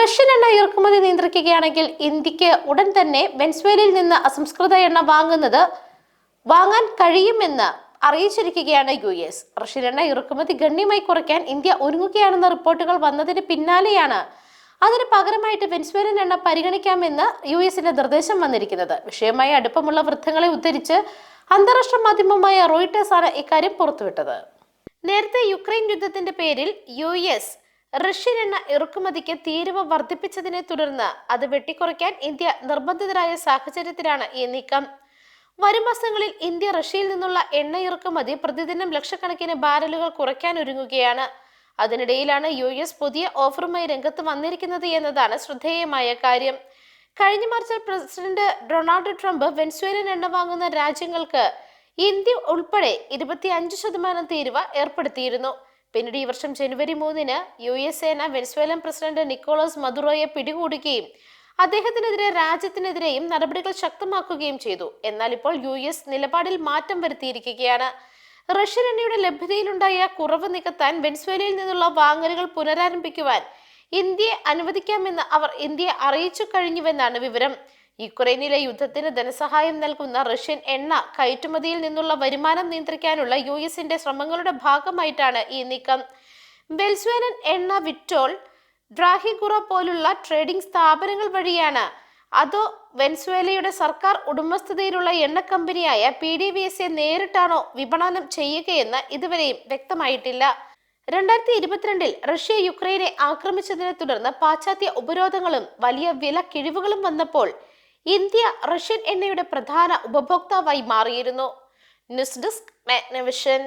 Russian എണ്ണ ഇറക്കുമതി നിയന്ത്രിക്കുകയാണെങ്കിൽ ഇന്ത്യയ്ക്ക് ഉടൻ തന്നെ വെൻസ്വേലയിൽ നിന്ന് അസംസ്കൃത എണ്ണ വാങ്ങുന്നത് വാങ്ങാൻ കഴിയുമെന്ന് അറിയിച്ചിരിക്കുകയാണ് യു എസ്. റഷ്യൻ എണ്ണ ഇറക്കുമതി ഗണ്യമായി കുറയ്ക്കാൻ ഇന്ത്യ ഒരുങ്ങുകയാണെന്ന റിപ്പോർട്ടുകൾ വന്നതിന് പിന്നാലെയാണ്. അതിന് പകരമായിട്ട് വെൻസ്വേലൻ എണ്ണ പരിഗണിക്കാമെന്ന് യു എസിന്റെ നിർദ്ദേശം വന്നിരിക്കുന്നത്. വിഷയമായി അടുപ്പമുള്ള വൃത്തങ്ങളെ ഉദ്ധരിച്ച് അന്താരാഷ്ട്ര മാധ്യമമായ റോയിട്ടേഴ്സ് ആണ് ഇക്കാര്യം പുറത്തുവിട്ടത്. നേരത്തെ യുക്രൈൻ യുദ്ധത്തിന്റെ പേരിൽ യു എസ് റഷ്യൻ എണ്ണ ഇറക്കുമതിക്ക് തീരുവ വർദ്ധിപ്പിച്ചതിനെ തുടർന്ന് അത് വെട്ടിക്കുറയ്ക്കാൻ ഇന്ത്യ നിർബന്ധിതരായ സാഹചര്യത്തിലാണ് ഈ നീക്കം. വരും മാസങ്ങളിൽ ഇന്ത്യ റഷ്യയിൽ നിന്നുള്ള എണ്ണ ഇറക്കുമതി പ്രതിദിനം ലക്ഷക്കണക്കിന് ബാരലുകൾ കുറയ്ക്കാൻ ഒരുങ്ങുകയാണ്. അതിനിടയിലാണ് യു എസ് പുതിയ ഓഫറുമായി രംഗത്ത് വന്നിരിക്കുന്നത് എന്നതാണ് ശ്രദ്ധേയമായ കാര്യം. കഴിഞ്ഞ മാർച്ചിൽ പ്രസിഡന്റ് ഡൊണാൾഡ് ട്രംപ് വെൻസ്വേലൻ എണ്ണ വാങ്ങുന്ന രാജ്യങ്ങൾക്ക് ഇന്ത്യ ഉൾപ്പെടെ ഇരുപത്തി അഞ്ച് ശതമാനം തീരുവ ഏർപ്പെടുത്തിയിരുന്നു. പിന്നീട് ഈ വർഷം ജനുവരി മൂന്നിന് യു എസ് സേന വെനസ്വേലൻ പ്രസിഡന്റ് നിക്കോളസ് മദുറോയെ പിടികൂടുകയും അദ്ദേഹത്തിനെതിരെ രാജ്യത്തിനെതിരെയും നടപടികൾ ശക്തമാക്കുകയും ചെയ്തു. എന്നാൽ ഇപ്പോൾ യു എസ് നിലപാടിൽ മാറ്റം വരുത്തിയിരിക്കുകയാണ്. റഷ്യൻ എണ്ണയുടെ ലഭ്യതയിലുണ്ടായ കുറവ് നികത്താൻ വെനസ്വേലയിൽ നിന്നുള്ള വാങ്ങലുകൾ പുനരാരംഭിക്കുവാൻ ഇന്ത്യയെ അനുവദിക്കാമെന്ന് അവർ ഇന്ത്യയെ അറിയിച്ചു കഴിഞ്ഞുവെന്നാണ് വിവരം. യുക്രൈനിലെ യുദ്ധത്തിന് ധനസഹായം നൽകുന്ന റഷ്യൻ എണ്ണ കയറ്റുമതിയിൽ നിന്നുള്ള വരുമാനം നിയന്ത്രിക്കാനുള്ള യു എസിന്റെ ശ്രമങ്ങളുടെ ഭാഗമായിട്ടാണ് ഈ നീക്കം. വെൽസ്വേനൻ എണ്ണ വിറ്റോൾ ഡ്രാഹിഗുറ പോലുള്ള ട്രേഡിംഗ് സ്ഥാപനങ്ങൾ വഴിയാണ്. അതോ വെൻസ്വേലയുടെ സർക്കാർ ഉടമസ്ഥതയിലുള്ള എണ്ണ കമ്പനിയായ P D V S A നേരിട്ടാണോ വിപണനം ചെയ്യുകയെന്ന് ഇതുവരെയും വ്യക്തമായിട്ടില്ല. രണ്ടായിരത്തി ഇരുപത്തിരണ്ടിൽ റഷ്യ യുക്രൈനെ ആക്രമിച്ചതിനെ തുടർന്ന് പാശ്ചാത്യ ഉപരോധങ്ങളും വലിയ വില കിഴിവുകളും വന്നപ്പോൾ ഇന്ത്യ റഷ്യൻ എണ്ണയുടെ പ്രധാന ഉപഭോക്താവായി മാറിയിരുന്നു. News desk Magnavision.